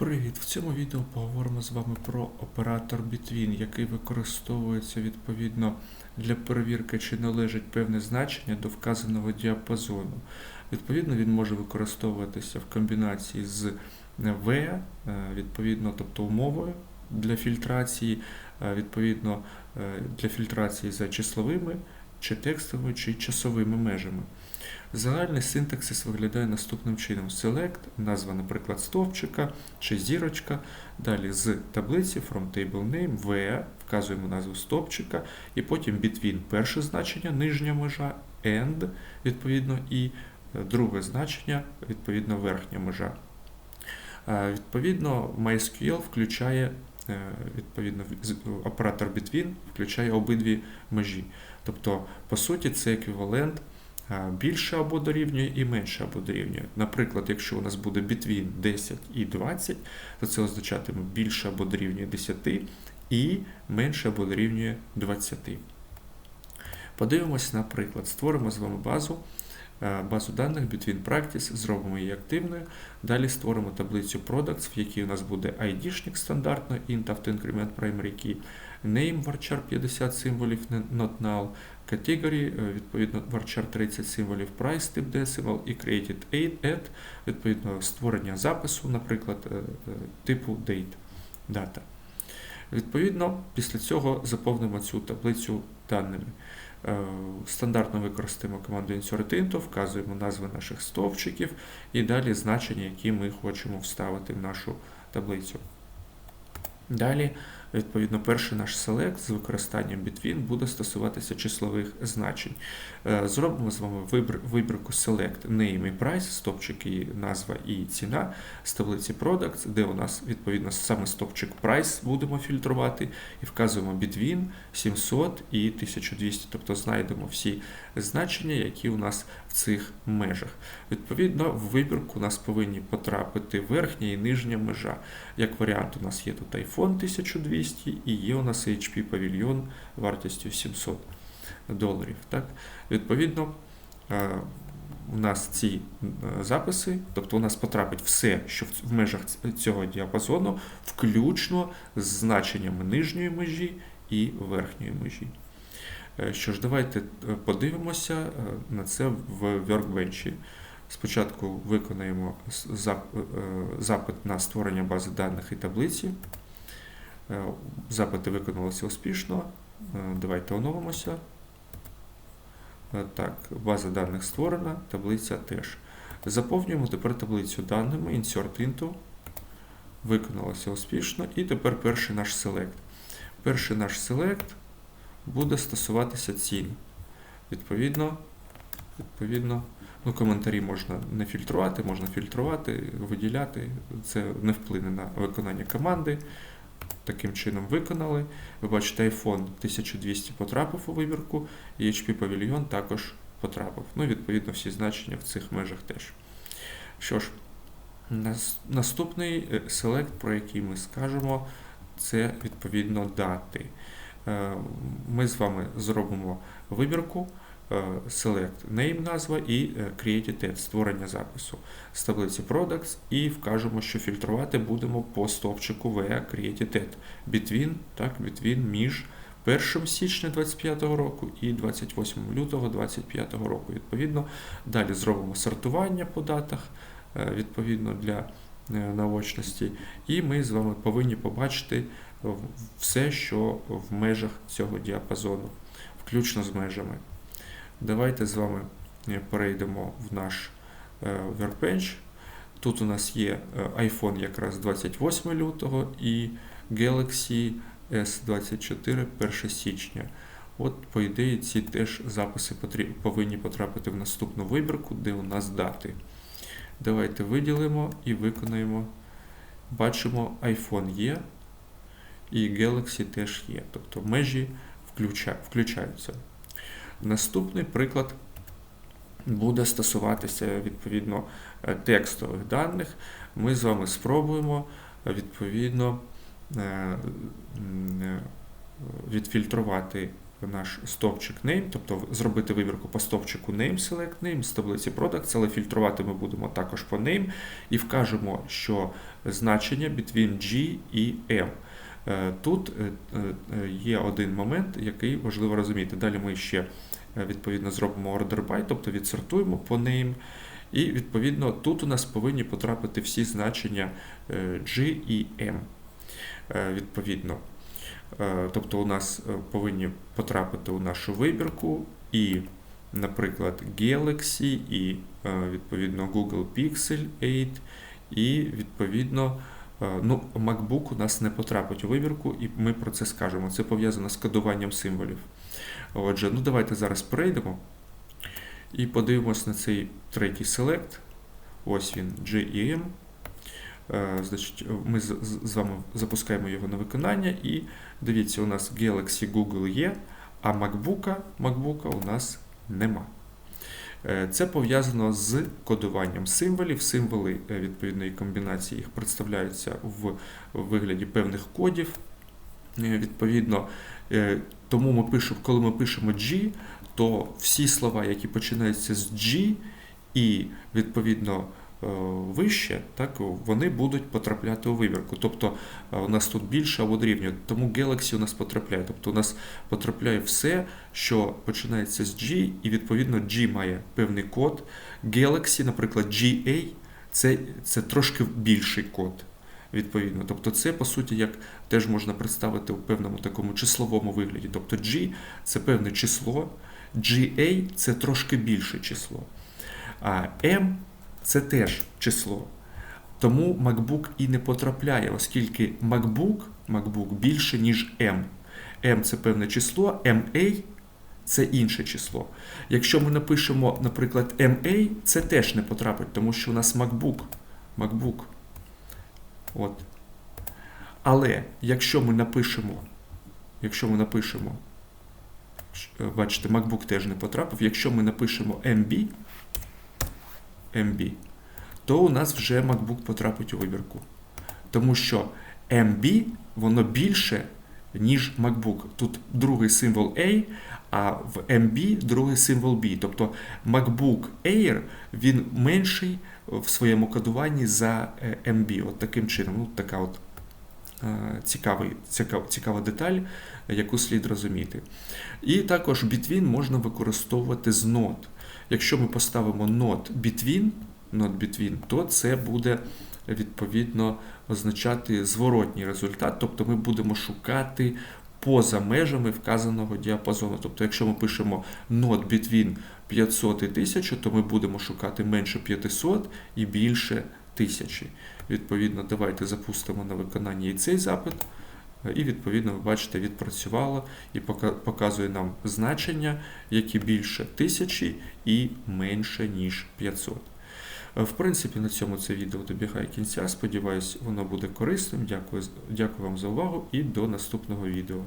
Привіт! В цьому відео поговоримо з вами про оператор Between, який використовується відповідно для перевірки, чи належить певне значення до вказаного діапазону. Відповідно, він може використовуватися в комбінації з V, е, відповідно, тобто умовою для фільтрації, е, відповідно е, для фільтрації за числовими, чи текстовими, чи часовими межами. Загальний синтаксис виглядає наступним чином: Select, назва, наприклад, стовпчика чи зірочка. Далі з таблиці from table name, where, вказуємо назву стовпчика, і потім between перше значення, нижня межа, and, відповідно, і е, друге значення, відповідно, верхня межа. Е, Відповідно, MySQL включає е, відповідно оператор between включає обидві межі. Тобто, по суті, це еквівалент більше або дорівнює і менше або дорівнює. Наприклад, якщо у нас буде between 10 і 20, то це означатиме більше або дорівнює 10 і менше або дорівнює 20. Подивимось наприклад. Створимо з вами базу, е, базу даних Between Practice, зробимо її активною. Далі створимо таблицю Products, в якій у нас буде ID-шник стандартно, int автоінкремент primary key, name varchar 50 символів, not null, category, е, відповідно varchar 30 символів, price тип decimal і created add, відповідно створення запису, наприклад, е, е, типу date, дата. Відповідно, після цього заповнимо цю таблицю даними. Е, Стандартно використаємо команду insert into, вказуємо назви наших стовпчиків і далі значення, які ми хочемо вставити в нашу таблицю. Далі, відповідно, перший наш select з використанням between буде стосуватися числових значень. Е, Зробимо з вами вибір, вибірку select name і price, стопчики, назва і ціна з таблиці products, де у нас відповідно саме стопчик price будемо фільтрувати і вказуємо between 700 і 1200, тобто знайдемо всі значення, які у нас в цих межах. Відповідно, в вибірку у нас повинні потрапити верхня і нижня межа. Як варіант, у нас є тут iPhone 1200 і є у нас HP Pavilion вартістю 700 доларів. Так? Відповідно, у нас ці записи, тобто у нас потрапить все, що в- межах цього діапазону, включно з значеннями нижньої межі і верхньої межі. Е, Що ж, давайте е, подивимося е, на це в Workbench. Спочатку виконаємо запит на створення бази даних і таблиці. Е, Запити виконалися успішно. Е, Давайте оновимося. Е, Так, база даних створена, таблиця теж. Заповнюємо тепер таблицю даними, insert into. Виконалося успішно. І тепер перший наш select. Перший наш select буде стосуватися цін. Відповідно, відповідно, ну, коментарі можна не фільтрувати, можна фільтрувати, виділяти. Це не вплине на виконання команди. Таким чином виконали. Ви бачите, iPhone 1200 потрапив у вибірку, і HP Pavilion також потрапив. Ну, відповідно, всі значення в цих межах теж. Що ж, наступний е, select, про який ми скажемо, це відповідно дати. Е, Ми з вами зробимо вибірку select name назва і е, created add створення запису з таблиці products і вкажемо, що фільтрувати будемо по стовпчику VA created add between, так, between між 1 січня 2025 року і 28 лютого 2025 року. Відповідно, далі зробимо сортування по датах е, відповідно для е, наочності, і ми з вами повинні побачити все, що в межах цього діапазону, включно з межами. Давайте з вами е, перейдемо в наш е, Workbench. Тут у нас є е, iPhone якраз 28 лютого і Galaxy S24 1 січня. От, по ідеї, ці теж записи повинні потрапити в наступну вибірку, де у нас дати. Давайте виділимо і виконаємо. Бачимо, iPhone є, і Galaxy теж є. Тобто межі включаються. Наступний приклад буде стосуватися відповідно е, текстових даних. Ми з вами спробуємо е, відповідно е, відфільтрувати наш стовпчик name, тобто зробити вибірку по стовпчику name, select name з таблиці products, але фільтрувати ми будемо також по name і вкажемо, що значення between G і M. Тут є один момент, який важливо розуміти. Далі ми ще відповідно зробимо order by, тобто відсортуємо по name. І відповідно тут у нас повинні потрапити всі значення е, G і M. Е, Відповідно. Е, Тобто у нас е, повинні потрапити у нашу вибірку і, наприклад, Galaxy, і е, відповідно Google Pixel 8, і відповідно е, ну, MacBook у нас не потрапить у вибірку, і ми про це скажемо. Це пов'язано з кодуванням символів. Отже, ну давайте зараз перейдемо і подивимось на цей третій селект. Ось він, GEM. Е, Значить, ми з, вами запускаємо його на виконання, і дивіться, у нас Galaxy Google є, а MacBook, MacBook у нас нема. Е, Це пов'язано з кодуванням символів. Символи е, відповідної комбінації їх представляються в вигляді певних кодів. Відповідно, тому ми пишемо, коли ми пишемо G, то всі слова, які починаються з G і відповідно е, вище, так, вони будуть потрапляти у вибірку. Тобто е, у нас тут більше або дорівнює, тому Galaxy у нас потрапляє. Тобто у нас потрапляє все, що починається з G, і відповідно G має певний код. Galaxy, наприклад, GA це, це трошки більший код. Відповідно, тобто це по суті як теж можна представити у певному такому числовому вигляді. Тобто G це певне число, GA це трошки більше число, а M це теж число. Тому MacBook і не потрапляє, оскільки MacBook, MacBook більше, ніж M. M це певне число, MA це інше число. Якщо ми напишемо, наприклад, MA, це теж не потрапить, тому що у нас MacBook. MacBook. От. Але якщо ми напишемо, якщо ми напишемо, е, бачите, MacBook теж не потрапив, якщо ми напишемо MB, MB, то у нас вже MacBook потрапить у вибірку. Тому що MB воно більше, ніж MacBook. Тут другий символ A, а в MB другий символ B. Тобто MacBook Air він менший в своєму кодуванні за е, MB. От таким чином. Ну, така от е, цікавий, цікав, цікава деталь, яку слід розуміти. І також between можна використовувати з not. Якщо ми поставимо not between, not between, то це буде відповідно означати зворотній результат, тобто ми будемо шукати поза межами вказаного діапазону. Тобто, якщо ми пишемо not between 500 і 1000, то ми будемо шукати менше 500 і більше 1000. Відповідно, давайте запустимо на виконання і цей запит. І відповідно, ви бачите, відпрацювало і показує нам значення, які більше 1000 і менше, ніж 500. Е, В принципі, на цьому це відео добігає кінця. Сподіваюсь, воно буде корисним. Дякую, дякую вам за увагу і до наступного відео.